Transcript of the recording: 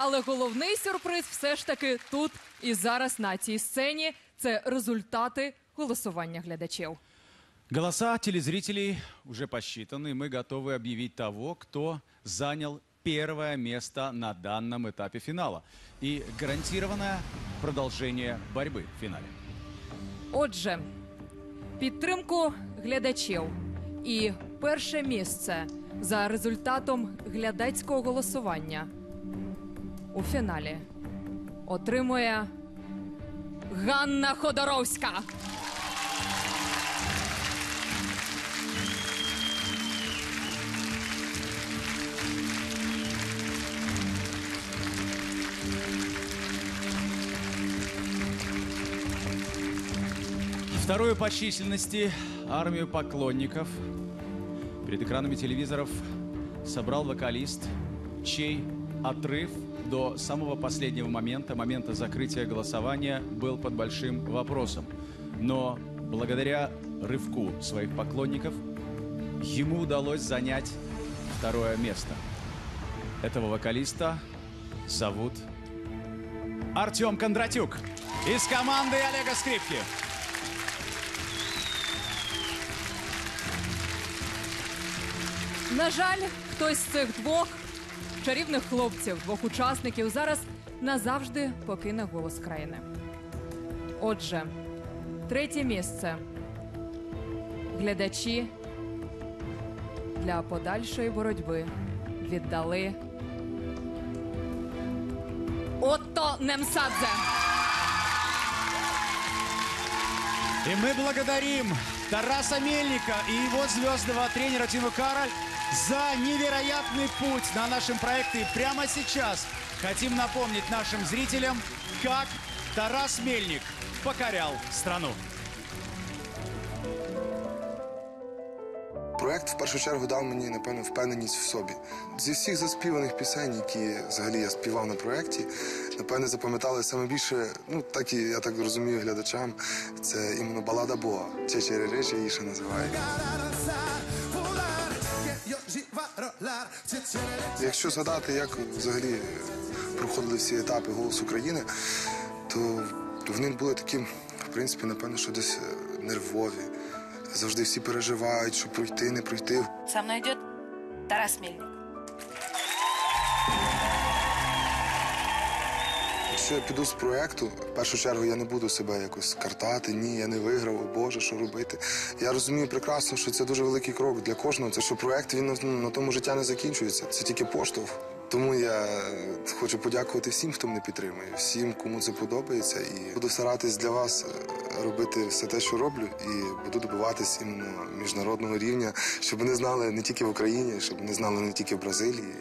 Але головний сюрприз все ж таки тут і зараз на цій сцені. Це результати голосування глядачів. Голоса телезрителей уже посчитаны. Мы готовы объявить того, кто занял первое место на данном этапе финала. И гарантированное продолжение борьбы в финале. Отже, підтримку глядачів і перше місце за результатом глядацького голосування у фіналі отримує Ганна Ходоровська. Вторую по численности армию поклонников перед экранами телевизоров собрал вокалист, чей отрыв до самого последнего момента, момента закрытия голосования, был под большим вопросом. Но благодаря рывку своих поклонников ему удалось занять второе место. Этого вокалиста зовут Артем Кондратюк из команды Олега Скрипки. На жаль, хтось з цих двох чарівних хлопців, двох учасників, зараз назавжди покине голос країни. Отже, третє місце. Глядачі для подальшої боротьби віддали Отто Немсадзе. И мы благодарим Тараса Мельника и его звездного тренера Тиму Кароль за невероятный путь на нашем проекте. И прямо сейчас хотим напомнить нашим зрителям, как Тарас Мельник покорял страну. Проект в першу чергу дав мені напевно впевненість в собі. Зі всіх заспіваних пісень, які взагалі я співав на проєкті, напевне, запам'ятали саме більше, ну так і я так розумію глядачам. Це іменно балада Бога. Чечереречі її ще називають. Якщо згадати, як взагалі проходили всі етапи «Голос України, то вони були такі, в принципі, напевно, що десь е, нервові. Завжди всі переживають, що пройти, не пройти. Со мною йде Тарас Мельник. Якщо я піду з проекту, в першу чергу я не буду себе якось картати. Ні, я не виграв, о Боже, що робити. Я розумію прекрасно, що це дуже великий крок для кожного. Це що проект він ну, на тому життя не закінчується. Це тільки поштовх. Тому я хочу подякувати всім, хто мене підтримує, всім, кому це подобається. І буду старатись для вас е, робити все те, що роблю, і буду добиватись іменно міжнародного рівня, щоб вони знали не тільки в Україні, щоб вони знали не тільки в Бразилії.